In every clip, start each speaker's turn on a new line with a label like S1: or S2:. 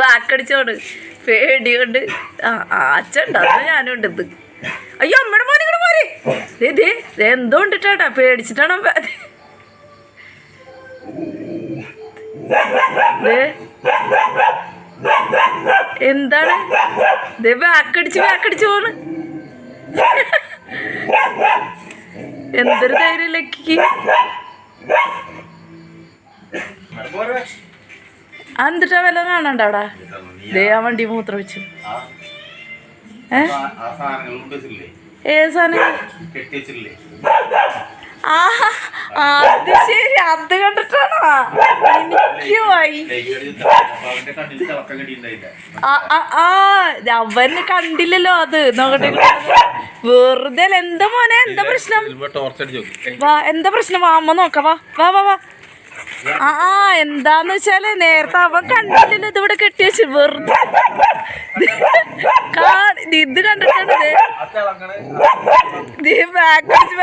S1: ബാക്കടിച്ചോണ്ട് പേടിയോണ്ട്. ആ അച്ഛണ്ട് അന്ന് ഞാനും ഉണ്ട് ഇത് അയ്യോ അമ്മയുടെ മോനെ കൂടെ പോരെ. ദേ എന്തോ ഉണ്ടിട്ടാട്ടാ പേടിച്ചിട്ടാണോ എന്താണ്? ദേ ബാക്കടിച്ച് ബാക്കടിച്ച് പോണ്. എന്തൊരു ധൈര്യം ലക്കിക്ക് എന്നിട്ടാ വല്ലതും കാണണ്ട അവിടെ? ദേ ആ വണ്ടി മൂത്ര വെച്ചു ഏ? ഏത് സാധനം? ആ അത് ശരി. അത് കണ്ടിട്ടാണോ? എനിക്ക് വൈ. ആ അവന് കണ്ടില്ലല്ലോ അത്. നോക്കട്ടെ. വെറുതെ. എന്താ മോനെ? എന്താ പ്രശ്നം? എന്താ പ്രശ്നം? വാ അമ്മ നോക്കാം. വാ വാ വാ വാ. ആ എന്താന്ന് വെച്ചാൽ നേരത്തെ അവൻ കണ്ടില്ലല്ലോ ഇതിവിടെ കെട്ടി വെച്ച് വെറുതെ. ഇത് കണ്ടിട്ടുണ്ട്. ദേ ബാക്കടിച്ച്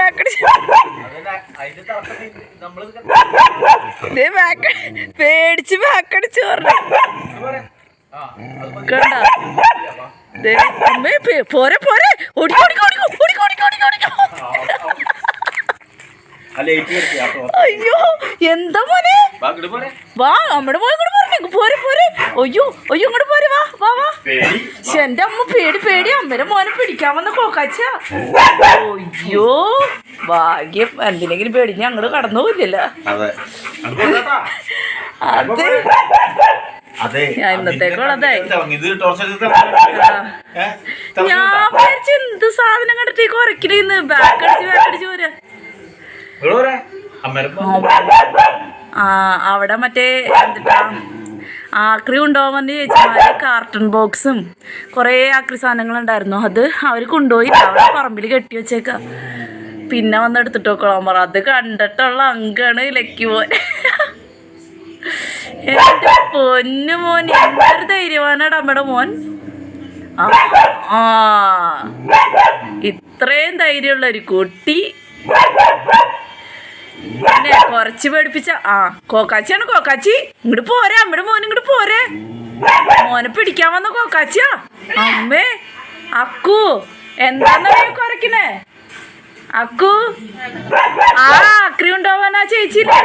S1: പേടിച്ച് ബാക്കടിച്ച് പറഞ്ഞു. പോരെ പോരെ. ഓടിക്കോടിക്കോടിക്കോ ഓടിക്കോ ഓടിക്കോ ഓടിക്കോ ഓടിക്കോ ഓടിക്കോ ഓടിക്കോ അയ്യോ എന്താ മോനെ? വാ നമ്മുടെ മോൻ ഇങ്ങോട്ട് പോരെ പോരെ പോരെ. അയ്യോ അയ്യോ ഇങ്ങോട്ട് പോരെ വാ വാ വാ. ശ്ശെ, എന്റെ അമ്മ പേടി പേടി. അമ്മരെ മോനെ പിടിക്കാൻ വന്ന കോക്കാച്ച. അയ്യോ ഭാഗ്യം. എന്തിനെങ്കിലും പേടി. ഞങ്ങൾ കടന്നു പോയില്ലല്ലോ.
S2: അതെ.
S1: ഇന്നത്തേക്കുള്ളതായി. ഞാൻ വിചാരിച്ചു എന്ത് സാധനം കണ്ടിട്ട് കുറയ്ക്കണേന്ന് ബാക്കടിച്ച് ബാക്ക് അടിച്ച് പോരാ. അവിടെ മറ്റേ ആക്രി കൊണ്ടുപോകാൻ ചേച്ചിമാര് കാർട്ടൺ ബോക്സും കുറേ ആക്രി സാധനങ്ങൾ ഉണ്ടായിരുന്നു അത് അവർ കൊണ്ടുപോയി. അവിടെ പറമ്പിൽ കെട്ടി വെച്ചേക്ക. പിന്നെ വന്ന് എടുത്തിട്ട് നോക്കണം. പറ അത് കണ്ടിട്ടുള്ള അങ്കാണ് ലക്കി പോൻ പൊന്നു മോൻ എന്തൊരു ധൈര്യവാനാണ് അമ്മയുടെ മോൻ. ആ. ഇത്രയും ധൈര്യമുള്ള ഒരു കുട്ടി. പിന്നെ കുറച്ച് പേടിപ്പിച്ച ആ കോക്കാച്ചിയാണ് കോക്കാച്ചി. ഇങ്ങോട്ട് പോരെ അമ്മയുടെ മോൻ ഇങ്ങോട്ട് പോരെ. മോനെ പിടിക്കാൻ വന്ന കോക്കാച്ചിയാ. അമ്മേ അക്കു എന്താണെന്നറിയോ കൊറക്കിനേ അക്കു. ആ അക്രി ഉണ്ടാവാനാ ചേച്ചിയില്ലേ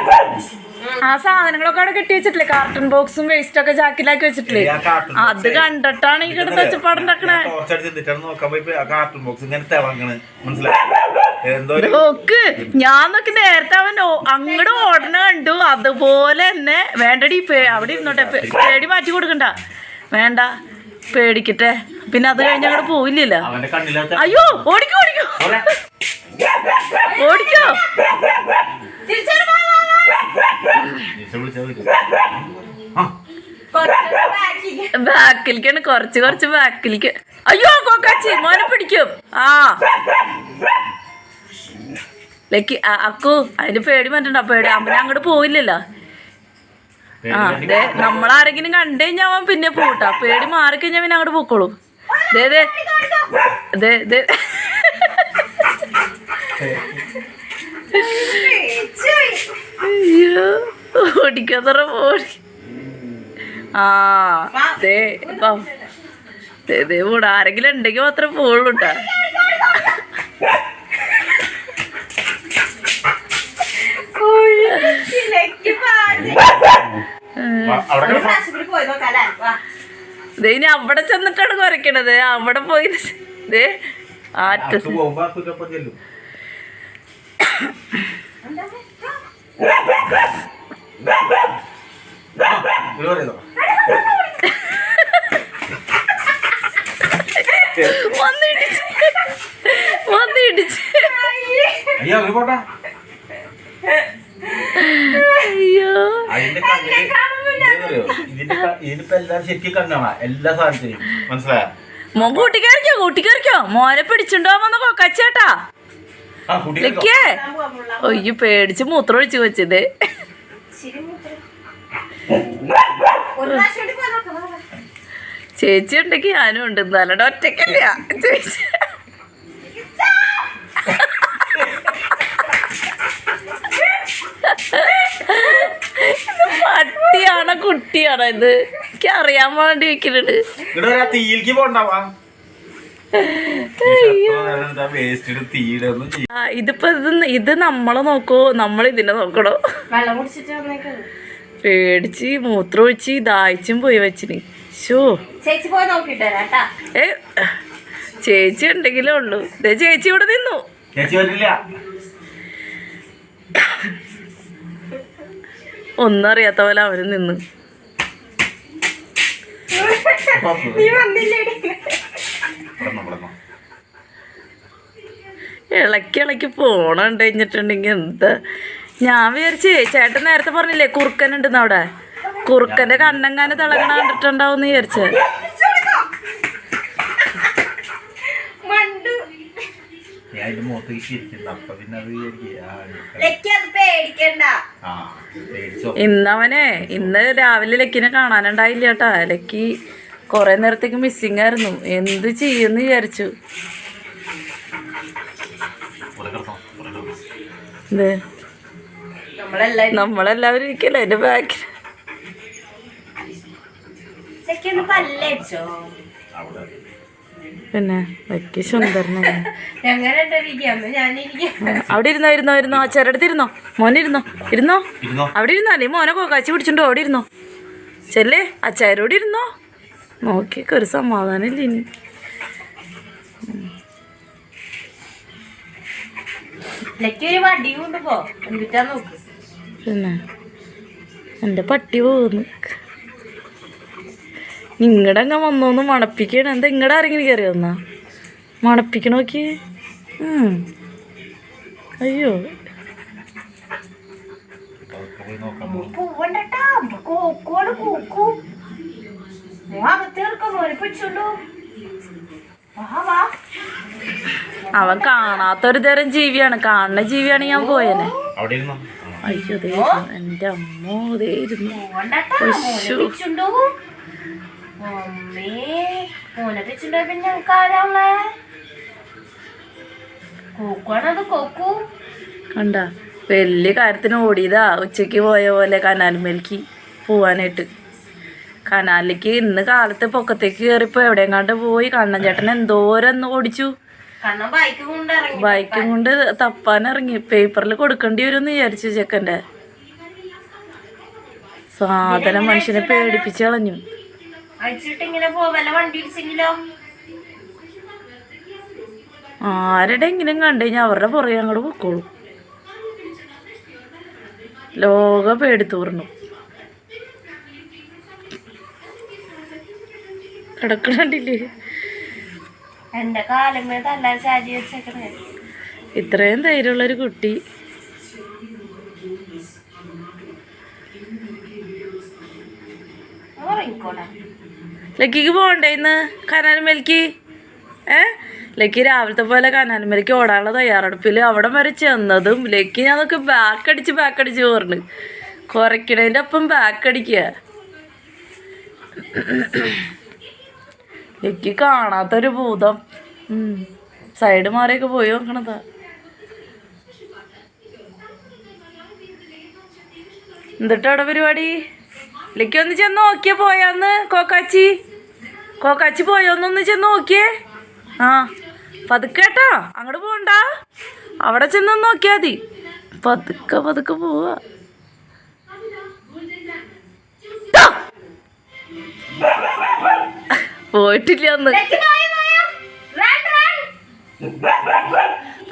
S1: ആ സാധനങ്ങളൊക്കെ അവിടെ കെട്ടി വെച്ചിട്ടില്ലേ? കാർട്ടൺ ബോക്സും വേസ്റ്റ് ഒക്കെ ജാക്കിലാക്കി വെച്ചിട്ടില്ലേ? അത് കണ്ടിട്ടാണ് ഈ കിടന്ന്
S2: വെച്ചപ്പാടുണ്ടാക്കണേ
S1: നോക്ക് ഞാൻ നോക്കി നേരത്തെ അവൻ അങ്ങോട്ട് അങ്ങട് ഓടണ കണ്ടു. അതുപോലെ തന്നെ വേണ്ടടി അവിടെ ഇരുന്നോട്ടെ പേടി മാറ്റി കൊടുക്കണ്ട. വേണ്ട പേടിക്കട്ടെ. പിന്നെ അത് കഴിഞ്ഞ് അങ്ങോട്ട് പോയില്ലല്ലോ
S2: അവന്റെ കണ്ണിലത്തെ
S1: അയ്യോ ഓടിക്കോ ഓടിക്കോ. ഓടിക്കോ. ബാക്കിലേക്കാണ് കുറച്ച് കുറച്ച് ബാക്കിലേക്ക് അയ്യോ കൊക്കാച്ചി മോനെ പിടിക്കും. ആ. ലക്കി അക്കു അതിന് പേടി പറ്റണ്ട പേടി. അമ്മനെ അങ്ങോട്ട് പോയില്ലല്ലോ ആ അതെ നമ്മളാരെങ്കിലും കണ്ടു കഴിഞ്ഞാൽ അവൻ പിന്നെ പോട്ടാ. പേടി മാറിക്കഴിഞ്ഞാൽ പിന്നെ അങ്ങോട്ട് പോക്കോളൂ. ദേ അയ്യോ ആ ദേ. ദേ ആരെങ്കിലും ഉണ്ടെങ്കിൽ
S2: അവിടെ കിടന്നോ.
S1: ദേ ഇനി അവിടെ ചെന്നിട്ടാണ് കുറയ്ക്കണത് അവിടെ പോയി. ദേ ആറ്റ.
S2: എല്ലാ മനസ്സിലായ
S1: മോൻ കൂട്ടിക്കറിക്കോ കൂട്ടിക്കറിക്കോ മോനെ പിടിച്ചുണ്ടോ വന്ന കൊക്കച്ചേട്ടാ
S2: ആ കുട്ടി
S1: ലക്കേ ഒയ്യോ പേടിച്ച് മൂത്രം ഒഴിച്ചു വെച്ചത് ചേച്ചി ഉണ്ടെങ്കിൽ ഞാനും ഉണ്ട്. എന്നാലോ ഒറ്റയ്ക്കല്ല ചേച്ചി ഇത് പട്ടിയാണ് കുട്ടിയാണോ ഇത്? എനിക്ക് അറിയാൻ വേണ്ടി വെക്കുന്നുണ്ട്
S2: തീയിലേക്ക് പോണ്ടാവാ വേസ്റ്റ് തീയിടൊന്നും ചെയ്യും
S1: ആ ഇതിപ്പോ ഇത് ഇത് നമ്മളെ നോക്കോ നമ്മൾ ഇതിനെ നോക്കണോ?
S3: പേടിച്ച് മൂത്രം ഒഴിച്ച്
S1: പേടിച്ച് മൂത്രമൊഴിച്ച് ദാഹിച്ചും പോയി വെച്ചിന്. ഷോ
S3: ചേച്ചി പോയി നോക്കിട്ട് വരാം കേട്ടാ.
S1: ഏ ചേച്ചി ഉണ്ടെങ്കിലേ ഉള്ളൂ. ദേ ചേച്ചി ഇവിടെ നിന്നു. ഒന്നും അറിയാത്ത പോലെ അവർ നിന്ന്.
S3: നീ വന്നില്ലേടി.
S1: ഇളക്കി ഇളക്കി പോണുണ്ട് കഴിഞ്ഞിട്ടുണ്ടെങ്കിൽ എന്താ? ഞാൻ വിചാരിച്ച് ചേട്ടൻ നേരത്തെ പറഞ്ഞില്ലേ കുറുക്കൻ ഉണ്ടെന്ന് അവിടെ. കുറുക്കന്റെ കണ്ണങ്ങാനെ തിളങ്ങണ കണ്ടിട്ടുണ്ടാവും വിചാരിച്ച. ഇന്നവനെ ഇന്ന് രാവിലെ ലക്കിനെ കാണാനുണ്ടായില്ല കേട്ടാ. ലക്കി കുറെ നേരത്തേക്ക് മിസ്സിങ് ആയിരുന്നു. എന്ത് ചെയ്യുമെന്ന് വിചാരിച്ചു. നമ്മളെല്ലാവരും ഇരിക്കല്ലേ? എന്റെ ബാക്കിൽ പിന്നെ വയ്ക്ക് സുന്ദരനാണ് അവിടെ ഇരുന്നോ ഇരുന്നോ ഇരുന്നോ? ആ ചെറുടത്ത് ഇരുന്നോ? മോനിരുന്നോ ഇരുന്നോ? അവിടെ ഇരുന്നോ? അല്ലേ? മോനെ കാച്ചി പിടിച്ചിട്ടുണ്ടോ അവിടെ ഇരുന്നോ? ചെല്ലേ? അച്ചായരോട് ഇരുന്നോ? നോക്കിയൊക്കെ ഒരു സമാധാനം ഇല്ല പിന്നെ എന്റെ പട്ടി പോകുന്നു. നിങ്ങളുടെ അങ്ങ് വന്നോന്ന് മണപ്പിക്കണം. എന്താ നിങ്ങളുടെ ആരെങ്കിലും കയറി വന്നാ മണപ്പിക്കണ നോക്കി. അയ്യോ.
S3: പിടിച്ചോണ്ടു വാ വാ.
S1: അവൻ കാണാത്തൊരു തരം ജീവിയാണ്. കാണുന്ന ജീവിയാണ് ഞാൻ പോയനെ.
S2: അവിടെ ഇരുന്നോ. ആ.
S1: അയ്യോ. ദേ എന്റെ അമ്മോ
S3: കോക്കു?
S1: കണ്ട വലിയ കാര്യത്തിന് ഓടിയതാ. ഉച്ചയ്ക്ക് പോയ പോലെ കനാലുമേലേക്ക് പോവാനായിട്ട്. കനാലിലേക്ക് ഇന്ന് കാലത്ത് പൊക്കത്തേക്ക് കയറിപ്പോ എവിടെയെങ്ങാണ്ട് പോയി. കണ്ണൻ ചേട്ടൻ എന്തോരം ഓടിച്ചു.
S3: ബൈക്ക് കൊണ്ട്
S1: തപ്പാൻ ഇറങ്ങി. പേപ്പറിൽ കൊടുക്കേണ്ടി വരും എന്ന് വിചാരിച്ചു ചെക്കന്റെ. സാധനം മനുഷ്യനെ പേടിപ്പിച്ച് കളഞ്ഞു. ആരുടെ എങ്കിലും കണ്ടു കഴിഞ്ഞാൽ അവരുടെ പുറകെ അങ്ങോട്ട് പൊക്കോളൂ. ലോക പേടിത്തൂർന്നു കിടക്കണില്ലേ
S3: എന്റെ കാലമേ തല്ല ചാരി വെച്ചേക്കണേ.
S1: ഇത്രയും ധൈര്യമുള്ളൊരു കുട്ടി. ലക്കിക്ക് പോണ്ടേ ഇന്ന്? കനാലുമേലേക്ക് ഏ? ലക്കി രാവിലത്തെ പോലെ കനാലുമേലേക്ക് ഓടാനുള്ള തയ്യാറെടുപ്പിൽ അവിടെ വരെ ചെന്നതും ലക്കി ഞാൻ ബാക്ക് അടിച്ച് ബാക്ക് അടിച്ച് കുറയ്ക്കണേന്റെ കുറയ്ക്കണതിന്റെ ഒപ്പം ബാക്ക് അടിക്കുക ലക്കി കാണാത്തൊരു ഭൂതം. സൈഡ് മാറിയൊക്കെ പോയി നോക്കണതാ. എന്നിട്ടവിടെ പരിപാടി? ലക്കി ഒന്ന് ചെന്ന് നോക്കിയേ പോയാന്ന് കോക്കാച്ചി. കോക്കാച്ചി പോയോന്നൊന്ന് ചെന്ന് നോക്കിയേ. ആ പതുക്കേട്ടാ അങ്ങോട്ട് പോണ്ട. അവിടെ ചെന്ന് നോക്കിയാ മതി. പതുക്കെ പതുക്കെ പോവാ. പോയിട്ടില്ല അന്ന്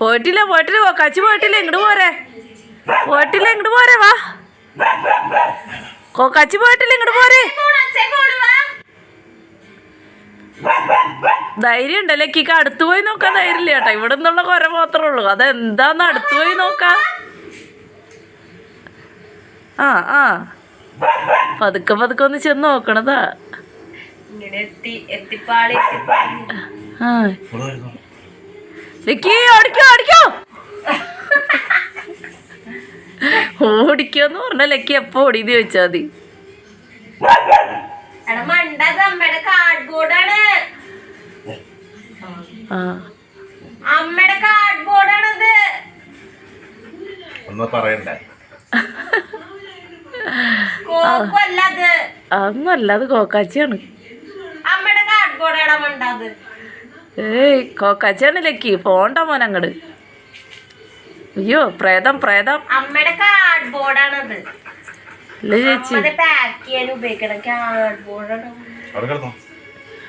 S1: പോയിട്ടില്ല. പോയിട്ടില്ല കച്ചി പോയിട്ടില്ല. ഇങ്ങോട്ട് പോരെ. പോയിട്ടില്ല ഇങ്ങോട്ട് പോരെ. വാ. കച്ചി പോയിട്ടില്ല ഇങ്ങോട്ട് പോരെ. ധൈര്യം ഉണ്ടല്ലേ കിക്ക് അടുത്ത് പോയി നോക്കാൻ ധൈര്യമില്ല കേട്ടോ. ഇവിടെ നിന്നുള്ള കുര മാത്രമേ ഉള്ളൂ. അതെന്താന്ന് അടുത്ത് പോയി നോക്കാം. ആ ആ. പതുക്കെ പതുക്കെ ഒന്ന് ചെന്ന് നോക്കണതാ. ഓടിക്കോ ഓടിക്കോ. ഓടിക്കോന്ന് പറഞ്ഞ ലക്കി എപ്പോ ഓടി ചോദിച്ചാ മതി.
S3: അന്നല്ലാതെ അമ്മയുടെ
S2: ഒന്ന് പറയണ്ടേ.
S1: അത് കോക്കാച്ചിയാണ്. ഏയ് കച്ചണിലേക്ക് ലക്കി പോണ്ട മോൻ അങ്ങട് അയ്യോ പ്രേതം പ്രേതം.
S3: അമ്മയുടെ കാർഡ്ബോർഡാണത്
S1: ഇല്ല ചേച്ചി.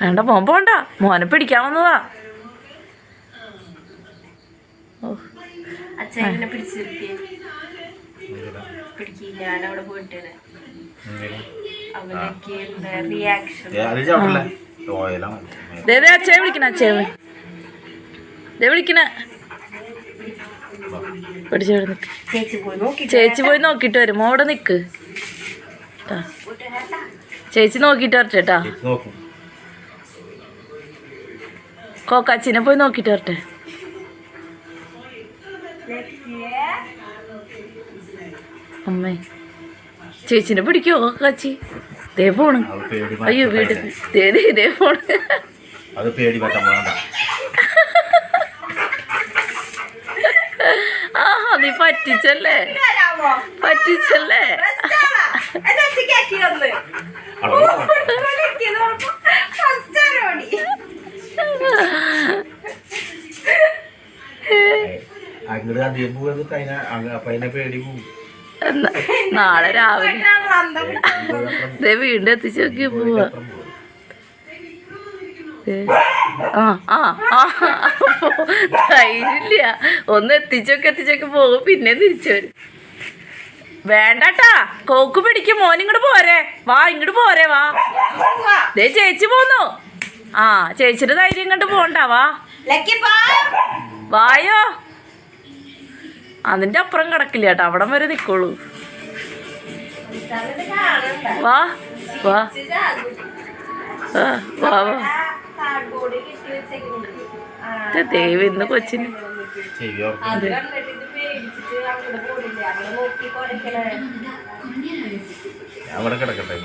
S1: വേണ്ട മോൻ പോണ്ട. മോനെ പിടിക്കാൻ വന്നതാ.
S3: ഞാൻ അവിടെ പോയിട്ടാണ് അവനൊക്കെ റിയാക്ഷൻ
S1: ദേ അച്ഛയെ വിളിക്കണ അച്ഛയെ ദേ വിളിക്കണ. പിടിച്ചോട് നിക്ക്.
S3: ചേച്ചി പോയി നോക്കി
S1: ചേച്ചി പോയി നോക്കിട്ട് വരും. മോടെ നിക്ക്. ചേച്ചി നോക്കിട്ട് വരട്ടെ കേട്ടാ
S2: ചേച്ചി നോക്കും.
S1: കോക്കാച്ചിനെ പോയി നോക്കിട്ട് വരട്ടെ. അമ്മേ. ചേച്ചിനെ പിടിക്കോ കോക്കാച്ചി? ദേ പോണ്
S2: അത് പേടി
S1: അയ്യോ വീട്
S2: മാറ്റാൻ
S1: ദേ പോണ്
S2: അത് പേടി
S1: ആ നീ പറ്റിച്ചല്ലേ? പറ്റിച്ചല്ലേ?
S2: അങ്ങോട്ട് അധികം അപ്പൊ അതിനെ പേടി പോകും
S1: നാളെ രാവിലെ. ദേ വീണ്ടും എത്തിച്ചു നോക്കി പോവാ. ആ ആ ആ ധൈര്യമില്ല. ഒന്ന് എത്തിച്ചൊക്കെ എത്തിച്ചൊക്കെ പോകും പിന്നെ തിരിച്ചു വരും. വേണ്ടട്ടാ. കോക്ക് പിടിക്കും. മോൻ ഇങ്ങോട്ട് പോരെ. വാ ഇങ്ങോട്ട് പോരെ വാ. ദേ ചേച്ചി പോന്നു. ആ ചേച്ചിയുടെ ധൈര്യം ഇങ്ങോട്ട് പോണ്ട വാ. വായോ? അതിന്റെ അപ്പുറം കിടക്കില്ല കേട്ടോ അവിടം വരെ നിക്കോളൂ. വാ വാ. വാ വാ. ദൈവം ഇന്ന് കൊച്ചിന്.
S2: അവിടെ കിടക്കട്ടെ.